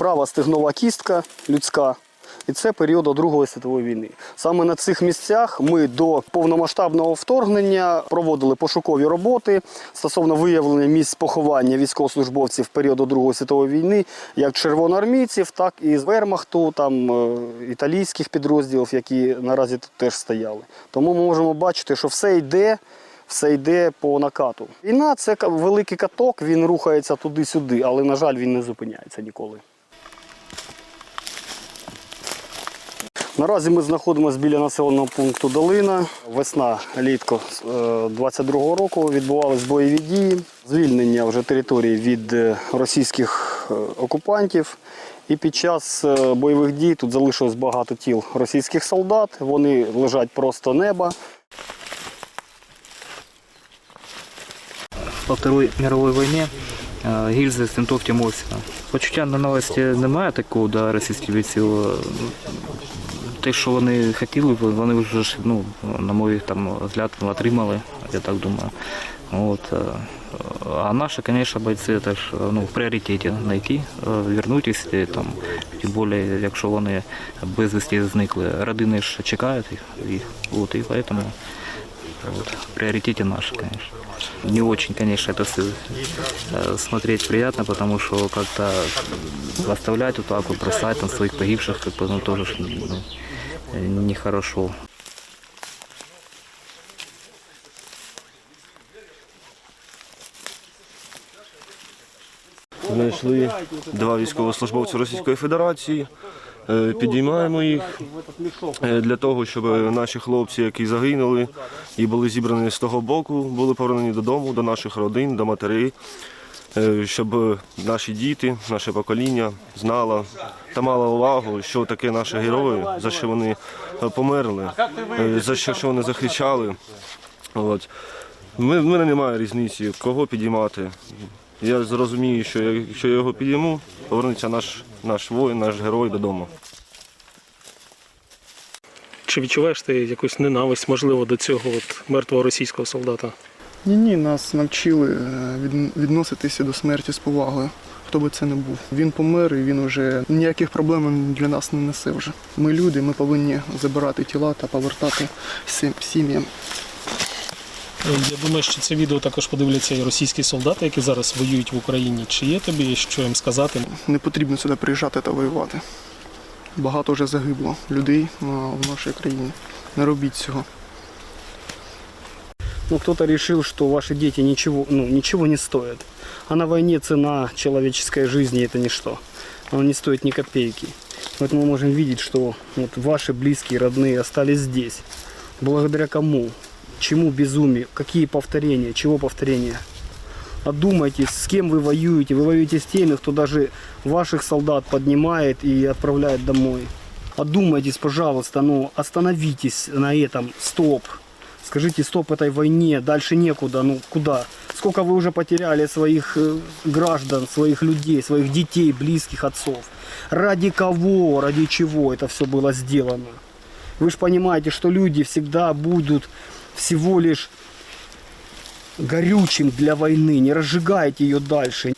Права стегнова кістка людська. І це період Другої світової війни. Саме на цих місцях ми до повномасштабного вторгнення проводили пошукові роботи стосовно виявлення місць поховання військовослужбовців періоду Другої світової війни, як червоноармійців, так і з вермахту, там е, італійських підрозділів, які наразі тут теж стояли. Тому ми можемо бачити, що все йде. Все йде по накату. Війна це великий каток, він рухається туди-сюди, але, на жаль, він не зупиняється ніколи. Наразі ми знаходимося біля населеного пункту Долина. Весна, літко 22-го року відбувались бойові дії, звільнення вже території від е, російських е, окупантів. І під час е, бойових дій тут залишилось багато тіл російських солдат. Вони лежать просто неба. по Второй мировой війні е, гільзи з винтовки Тімовська. Почуття на новості немає такого, да, російських бійців. Е, Те, що вони хотіли, вони вже ж, ну, на мой там, взгляд, отримали, я так думаю. От. е, А наші, звісно, бойці теж ну, в пріоритеті знайти, повернутися, вернутися, там, тим більше, якщо вони безвісті зникли, родини ж чекають їх. От, і поэтому вот, в приоритете наши, конечно. Не очень, конечно, это с- э, смотреть приятно, потому что как-то оставлять вот так вот, бросать там своих погибших, как бы, ну, тоже ж, ну, нехорошо. Знайшли два військовослужбовці Російської Федерації. Е, Підіймаємо їх е, для того, щоб наші хлопці, які загинули і були зібрані з того боку, були повернені додому, до наших родин, до матерей, щоб наші діти, наше покоління знало та мало увагу, що таке наші герої, за що вони померли, е, за що вони захищали. От. Ми- В мене немає різниці, кого підіймати. Я зрозумію, що якщо я його підійму, повернеться наш, наш воїн, наш герой додому. Чи відчуваєш ти якусь ненависть, можливо, до цього от мертвого російського солдата? Ні, ні, нас навчили е, відноситися до смерті з повагою. Хто би це не був. Він помер і він вже ніяких проблем для нас не несе вже. Ми люди, ми повинні забирати тіла та повертати сім'ям. Я думаю, що це відео також подивляться і російські солдати, які зараз воюють в Україні. Чи є тобі що їм сказати? Не потрібно сюди приїжджати та воювати. Багато вже загибло людей а, в нашій країні. Не робіть цього. Ну, кто-то решил, что ваши дети ничего, ну, ничего не стоят. А на войне цена человеческой жизни это ничто. Она не стоит ни копейки. Вот мы можем видеть, что вот ваши близкие, родные остались здесь. Благодаря кому? Чему безумию? Какие повторения? Чего повторения? Одумайтесь, с кем вы воюете. Вы воюете с теми, кто даже ваших солдат поднимает и отправляет домой. Одумайтесь, пожалуйста, ну остановитесь на этом. Стоп. Скажите стоп этой войне, дальше некуда, ну куда? Сколько вы уже потеряли своих э, граждан, своих людей, своих детей, близких, отцов? Ради кого, ради чего это все было сделано? Вы же понимаете, что люди всегда будут всего лишь горючим для войны. Не разжигайте ее дальше.